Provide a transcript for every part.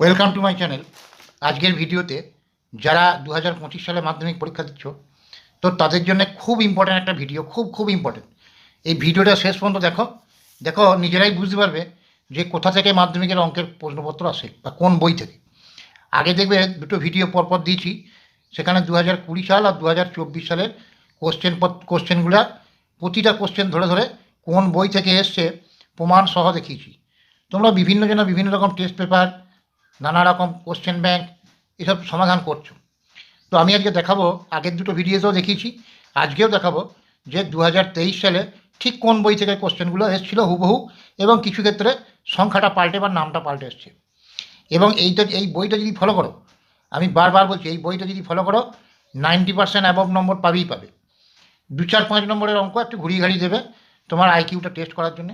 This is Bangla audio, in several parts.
ওয়েলকাম টু মাই চ্যানেল আজকের ভিডিওতে যারা দু হাজার পঁচিশ সালে মাধ্যমিক পরীক্ষা দিচ্ছ, তো তাদের জন্য খুব ইম্পর্ট্যান্ট একটা ভিডিও খুব খুব ইম্পর্ট্যান্ট এই ভিডিওটা শেষ পর্যন্ত দেখো। দেখো, নিজেরাই বুঝতে পারবে যে কোথা থেকে মাধ্যমিকের অঙ্কের প্রশ্নপত্র আসে বা কোন বই থেকে। আগে দেখবে দুটো ভিডিও পরপর দিয়েছি। সেখানে দু হাজার কুড়ি সাল আর দু হাজার চব্বিশ সালের কোশ্চেন কোশ্চেনগুলো প্রতিটা কোশ্চেন ধরে ধরে কোন বই থেকে এসছে প্রমাণ সহ দেখিয়েছি। তোমরা বিভিন্ন জন বিভিন্ন রকম টেস্ট পেপার নানা রকম কোশ্চেন ব্যাংক এসব সমাধান করছ। তো আমি আজকে দেখাবো, আগের দুটো ভিডিওতেও দেখিয়েছি, আজকেও দেখাবো যে দু হাজার তেইশ সালে ঠিক কোন বই থেকে কোশ্চেনগুলো এসেছিল হুবহু এবং কিছু ক্ষেত্রে সংখ্যাটা পাল্টে বা নামটা পাল্টে এসছে। এবং এইটা, এই বইটা যদি ফলো করো, আমি বারবার বলছি, এই বইটা যদি ফলো করো, নাইনটি পার্সেন্ট অ্যাবভ নম্বর পাবেই পাবে। দু চার পাঁচ নম্বরের অঙ্ক একটু ঘুরিয়ে ঘাড়ি দেবে তোমার আইকিউটা টেস্ট করার জন্য।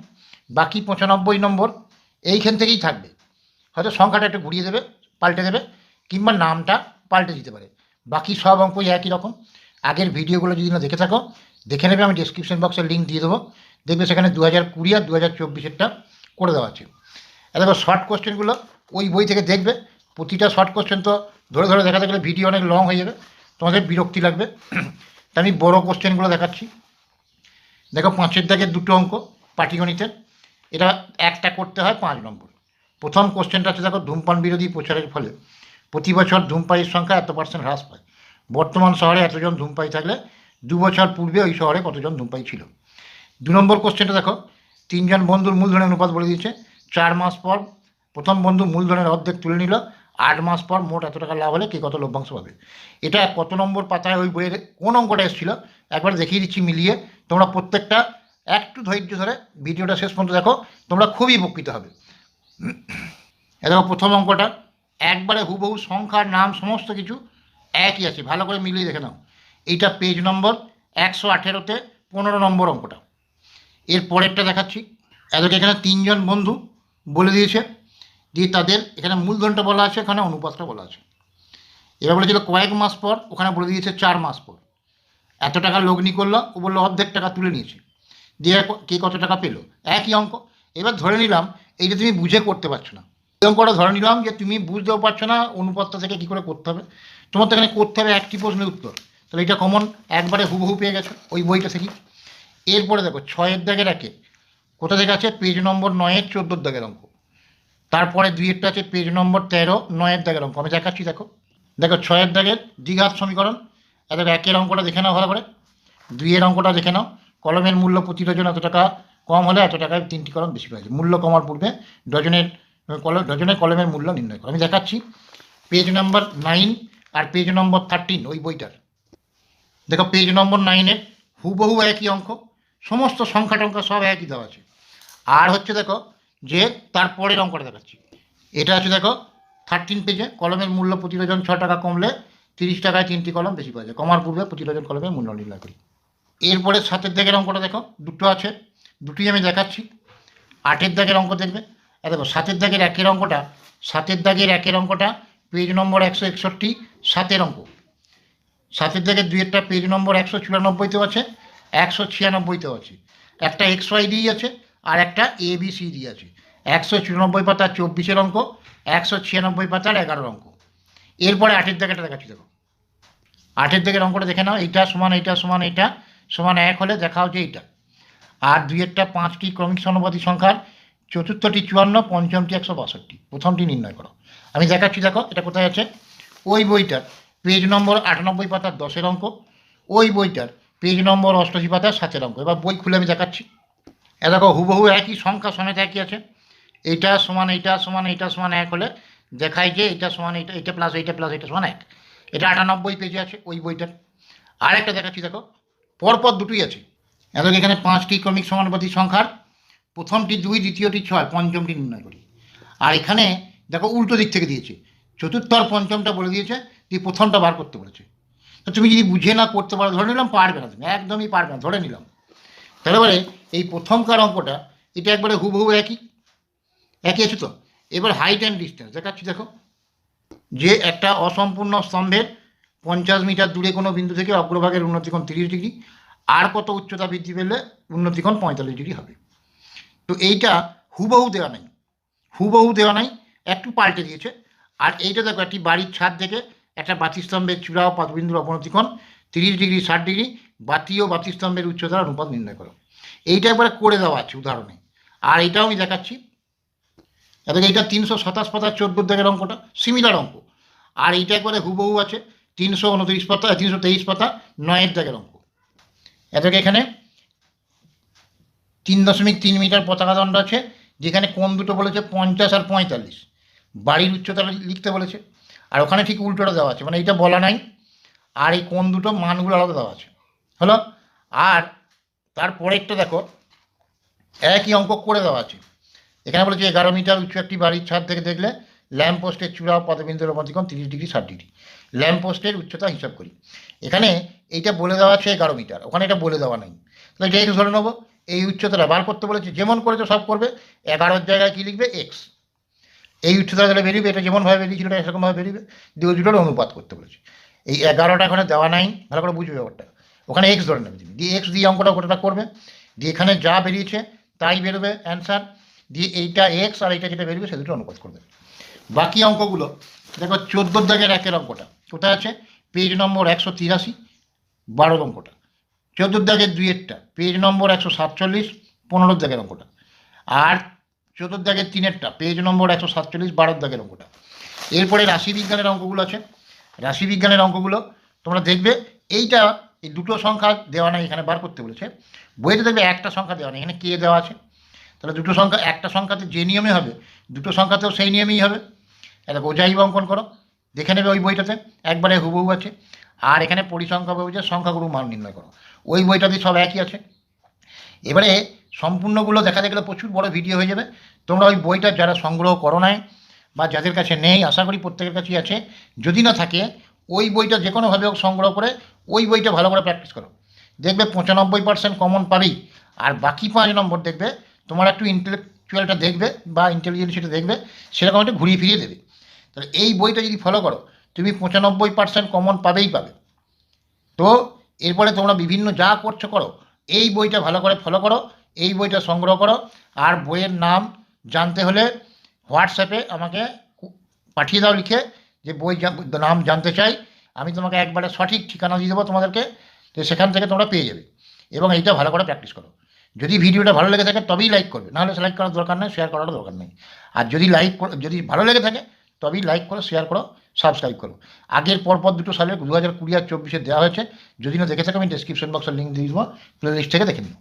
বাকি পঁচানব্বই নম্বর এইখান থেকেই থাকবে। হয়তো সংখ্যাটা একটু ঘুরিয়ে দেবে, পাল্টে দেবে, কিংবা নামটা পাল্টে দিতে পারে। বাকি সব অঙ্কই একই রকম। আগের ভিডিওগুলো যদি না দেখে থাকো, দেখে নেবে, আমি ডিসক্রিপশন বক্সে লিঙ্ক দিয়ে দেবো। দেখবে সেখানে দু হাজার কুড়ি আর দু হাজার চব্বিশেরটা করে দেওয়া আছে। দেখো শর্ট কোশ্চেনগুলো ওই বই থেকে দেখবে। প্রতিটা শর্ট কোশ্চেন তো ধরে ধরে দেখাতে গেলে ভিডিও অনেক লং হয়ে যাবে। তোমাদের বিরক্তি লাগবে। তা আমি বড় কোশ্চেনগুলো দেখাচ্ছি। দেখো, পাঁচের দাগের দুটো অঙ্ক, পাটিগণিতের। এটা একটা করতে হয় পাঁচ নম্বর। প্রথম কোশ্চেনটা হচ্ছে, দেখো, ধূমপান বিরোধী প্রচারের ফলে প্রতি বছর ধূমপায়ীর সংখ্যা এত পার্সেন্ট হ্রাস পায়। বর্তমান শহরে এতজন ধূমপায়ী থাকলে দু বছর পূর্বে ওই শহরে কতজন ধূমপায়ী ছিল? দু নম্বর কোশ্চেনটা দেখো, তিনজন বন্ধুর মূলধনের অনুপাত বলে দিয়েছে। চার মাস পর প্রথম বন্ধু মূলধনের অর্ধেক তুলে নিল, আট মাস পর মোট এত টাকা লাভ হলে কে কত লভ্যাংশ পাবে? এটা কত নম্বর পাতায় ওই বইয়ের কোন অঙ্কটা এসেছিল? একবার দেখিয়ে দিচ্ছি মিলিয়ে। তোমরা প্রত্যেকটা, একটু ধৈর্য ধরে ভিডিওটা শেষ পর্যন্ত দেখো, তোমরা খুবই উপকৃত হবে। দেখো প্রথম অঙ্কটা। একবারে হুবহু সংখ্যার নাম সমস্ত কিছু একই আছে। ভালো করে মিলিয়ে দেখে নাও। এইটা পেজ নম্বর একশো আঠেরোতে পনেরো নম্বর অঙ্কটা। এর পরেরটা দেখাচ্ছি। এদেরকে এখানে তিনজন বন্ধু বলে দিয়েছে দিয়ে তাদের এখানে মূলধনটা বলা আছে, এখানে অনুপাতটা বলা আছে। এবার বলেছিল কয়েক মাস পর, ওখানে বলে দিয়েছে চার মাস পর। এত টাকা লগ্নি করল, ও বলল অর্ধেক টাকা তুলে নিয়েছে। দিয়ে কে কত টাকা পেল? একই অঙ্ক। এবার ধরে নিলাম এইটা তুমি বুঝে করতে পারছ না। এই অঙ্কটা ধরে নিলাম যে তুমি বুঝতেও পারছ না, অনুপাতটা থেকে কী করে করতে হবে। তোমার তো এখানে করতে হবে একটি প্রশ্নের উত্তর। তাহলে এটা কমন একবারে হুবহু পেয়ে গেছো, ওই বইটা থেকেই। এরপরে দেখো, ছয়ের দাগের একে। কোথা থেকে আছে? পেজ নম্বর নয়ের চোদ্দোর দাগের অঙ্ক। তারপরে দুইয়েরটা আছে পেজ নম্বর তেরো, নয়ের দাগের অঙ্ক। আমি দেখাচ্ছি, দেখো। দেখো, ছয়ের দাগের দ্বিঘাত সমীকরণ। এ দেখো, একের অঙ্কটা দেখে নাও ভালো করে। দুইয়ের অঙ্কটা দেখে নাও। কলমের মূল্য প্রতি ডজন এত টাকা কম হলে এত টাকায় তিনটি কলম বেশি পাওয়া মূল্য কমার পূর্বে ডজনের, কলম, ডজনের কলমের মূল্য নির্ণয় করো। আমি দেখাচ্ছি। পেজ নম্বর নাইন আর পেজ নম্বর থার্টিন ওই বইটার। দেখো পেজ নম্বর নাইনের হুবহু একই অঙ্ক, সমস্ত সংখ্যা টংখ্যা সব একই দেওয়া আছে। আর হচ্ছে দেখো, যে তারপরের অঙ্কটা দেখাচ্ছি। এটা আছে দেখো থার্টিন পেজে কলমের মূল্য প্রতি ডজন ছ টাকা কমলে তিরিশ টাকায় তিনটি কলম বেশি পাওয়া যায়। কমার পূর্বে প্রতি ডজন কলমের মূল্য নির্ণয় করি। এরপরে সাতের দাগের অঙ্কটা দেখো, দুটো আছে। দুটোই আমি দেখাচ্ছি। আটের দাগের অঙ্ক দেখবে। আর দেখো, সাতের দাগের একের অঙ্কটা, সাতের দাগের একের অঙ্কটা পেজ নম্বর একশো একষট্টি, সাতের অঙ্ক। সাতের দাগের দুইয়েরটা পেজ নম্বর একশো চুরানব্বইতেও আছে, একশো ছিয়ানব্বইতেও আছে। একটা এক্স ওয়াই ডি আছে আর একটা এ বি সি ডি আছে। একশো চুরানব্বই পাতার চব্বিশের অঙ্ক, একশো ছিয়ানব্বই পাতার এগারোর অঙ্ক। এরপরে আটের দাগেটা দেখাচ্ছি দেখো। আটের দিকের অঙ্কটা দেখে নাও, এইটা সমান এইটা সমান এইটা সমান এক হলে দেখা হচ্ছে এইটা। আর দুই একটা পাঁচটি ক্রমিক সমানুপাতি সংখ্যার চতুর্থটি চুয়ান্ন, পঞ্চমটি একশো বাষট্টি। প্রথমটি নির্ণয় করো। আমি দেখাচ্ছি, দেখো, এটা কোথায় আছে? ওই বইটার পেজ নম্বর আটানব্বই পাতার দশের অঙ্ক, ওই বইটার পেজ নম্বর অষ্টআশি পাতার সাতের অঙ্ক। এবার বই খুলে আমি দেখাচ্ছি। এ দেখো, হুবহু একই সংখ্যা সমেত একই আছে। এইটা সমান এইটা সমান এইটা সমান এক হলে দেখায় যে এটা সমান এইটা এইটা প্লাস এইটা প্লাস এইটা সমান এক। এটা আটানব্বই পেজে আছে ওই বইটার। আর একটা দেখাচ্ছি, দেখো। পরপর দুটোই আছে। এখন এখানে পাঁচটি ক্রমিক সমানুপাতি সংখ্যার প্রথমটি দুই, দ্বিতীয়টি ছয়, পঞ্চমটি নির্ণয় করি। আর এখানে দেখো উল্টো দিক থেকে দিয়েছে। চতুর্থ আর পঞ্চমটা বলে দিয়েছে তুই প্রথমটা বার করতে বলেছে। তো তুমি যদি বুঝে না করতে পারো, ধরে নিলাম পারবে না তুমি, একদমই পারবে না, ধরে নিলাম। তারপরে এই প্রথমকার অঙ্কটা, এটা একবারে হুবহু একই একই আছে তো? এবার হাইট অ্যান্ড ডিস্টেন্স দেখাচ্ছি দেখো। যে একটা অসম্পূর্ণ স্তম্ভের পঞ্চাশ মিটার দূরে কোনো বিন্দু থেকে অগ্রভাগের উন্নতিকোণ তিরিশ ডিগ্রি আর কত উচ্চতা বৃদ্ধি পেলে উন্নতিকোণ পঁয়তাল্লিশ ডিগ্রি হবে। তো এইটা হুবহু দেওয়া নাই, হুবহু দেওয়া নাই, একটু পাল্টে দিয়েছে। আর এইটা দেখো, একটি বাড়ির ছাদ থেকে একটা বাতিস্তম্ভের চূড়া ও পাদবিন্দুর অবনতিকোণ তিরিশ ডিগ্রি, ষাট ডিগ্রি বাতি ও বাতিস্তম্ভের উচ্চতার অনুপাত নির্ণয় করো। এইটা একবারে করে দেওয়া আছে উদাহরণে। আর এইটাও আমি দেখাচ্ছি। এবার এইটা তিনশো সাতাশ পাতা চোদ্দ দাগের অঙ্কটা সিমিলার অঙ্ক। আর এইটা একবারে হুবহু আছে, তিনশো উনত্রিশ পাতা, তিনশো তেইশ পাতা, নয়ের দাগের অঙ্ক। এতকে এখানে তিন দশমিক তিন মিটার পতাকা দণ্ড আছে, যেখানে কোন দুটো বলেছে পঞ্চাশ আর পঁয়তাল্লিশ। বাড়ির উচ্চতা লিখতে বলেছে, আর ওখানে ঠিক উল্টোটা দেওয়া আছে মানে এটা বলা নাই, আর এই কোন দুটো মানগুলো আলাদা দেওয়া আছে। হলো? আর তারপরেরটা দেখো, একই অঙ্ক করে দেওয়া আছে। এখানে বলেছে এগারো মিটার উঁচু একটি বাড়ির ছাদ থেকে দেখলে ল্যাম্প পোস্টের চূড়া পদবিন্দুর অবধিকম তিরিশ ডিগ্রি, ষাট ডিগ্রি। ল্যাম্প পোস্টের উচ্চতা হিসাব করি। এখানে এইটা বলে দেওয়া আছে এগারো মিটার, ওখানে এটা বলে দেওয়া নেই। তাহলে এটা একটু ধরে নেব, এই উচ্চতাটা বার করতে বলেছে, যেমন করেছে সব করবে, এগারোর জায়গায় কী লিখবে? এক্স এই উচ্চতা তাহলে বেরিয়ে এটা যেমনভাবে বেরিয়েছিল, এটা সেরকমভাবে বেরিয়ে দুটো দুটোর অনুপাত করতে বলেছে। এই এগারোটা এখানে দেওয়া নাই, ভালো করে বুঝবে ব্যাপারটা। ওখানে এক্স ধরে নেবে তুমি, দিয়ে এক্স দিয়ে অঙ্কটা গোটাটা করবে, দিয়ে এখানে যা বেরিয়েছে তাই বেরোবে অ্যান্সার দিয়ে এইটা এক্স আর এইটা যেটা বেরোবে, সে দুটো অনুপাত করবে বাকি অঙ্কগুলো, দেখো চোদ্দোর দাগের একের অঙ্কটা, কোথায় আছে? পেজ নম্বর একশো তিরাশি, বারোর অঙ্কটা। চোদ্দোর দাগের দুইয়েরটা পেজ নম্বর একশো সাতচল্লিশ, পনেরোর দাগের অঙ্কটা। আর চতুর্থ দাগের তিনেরটা পেজ নম্বর একশো সাতচল্লিশ, বারোর দাগের অঙ্কটা। এরপরে রাশিবিজ্ঞানের অঙ্কগুলো আছে। রাশিবিজ্ঞানের অঙ্কগুলো তোমরা দেখবে, এইটা এই দুটো সংখ্যা দেওয়া নাই, এখানে বার করতে বলেছে। বইতে দেখবে একটা সংখ্যা দেওয়া নেই, এখানে কে দেওয়া আছে? তাহলে দুটো সংখ্যা, একটা সংখ্যাতে যে নিয়মে হবে, দুটো সংখ্যাতেও সেই নিয়মেই হবে। একটা বোঝাই অঙ্কন করো। দেখে নেবে ওই বইটাতে, একবারে হুবহু আছে। আর এখানে পরিসংখ্যা বই যে সংখ্যাগুলো মান নির্ণয় করো। ওই বইটাতে সব একই আছে। এবারে সম্পূর্ণগুলো দেখা গেলে, প্রচুর বড় ভিডিও হয়ে যাবে। তোমরা ওই বইটা যারা সংগ্রহ করো নাই বা যাদের কাছে নেই, আশা করি প্রত্যেকের কাছেই আছে। যদি না থাকে, ওই বইটা যে কোনোভাবে হোক সংগ্রহ করে, ওই বইটা ভালো করে প্র্যাকটিস করো। দেখবে পঁচানব্বই পার্সেন্ট কমন পাবেই। আর বাকি পাঁচ নম্বর দেখবে, তোমার একটু ইন্টেলেকচুয়ালটা দেখবে বা ইন্টেলিজেন্সিটা দেখবে, সেরকম একটু ঘুরিয়ে ফিরিয়ে দেবে। তাহলে এই বইটা যদি ফলো করো, তুমি পঁচানব্বই পার্সেন্ট কমন পাবেই পাবে। তো এরপরে তোমরা বিভিন্ন যা করছ করো, এই বইটা ভালো করে ফলো করো, এই বইটা সংগ্রহ করো। আর বইয়ের নাম জানতে হলে হোয়াটসঅ্যাপে আমাকে পাঠিয়ে দাও লিখে যে বই নাম জানতে চাই। আমি তোমাকে একবারে সঠিক ঠিকানা দিয়ে দেবো তোমাদেরকে, তো সেখান থেকে তোমরা পেয়ে যাবে। এবং এইটা ভালো করে প্র্যাকটিস করো। যদি ভিডিওটা ভালো লেগে থাকে তবেই লাইক করবে, নাহলে লাইক করার দরকার নেই শেয়ার করারও দরকার নেই। আর যদি লাইক যদি ভালো লেগে থাকে তবেই লাইক করো শেয়ার করো সাবস্ক্রাইব করো। আগের পরপর দুটো সালে দু হাজার কুড়ি আর চব্বিশে দেওয়া হয়েছে। যদি না দেখে থাকো আমি ডিসক্রিপশন বক্সের লিঙ্ক দিয়ে দেবো প্লে লিস্ট থেকে দেখে নিও।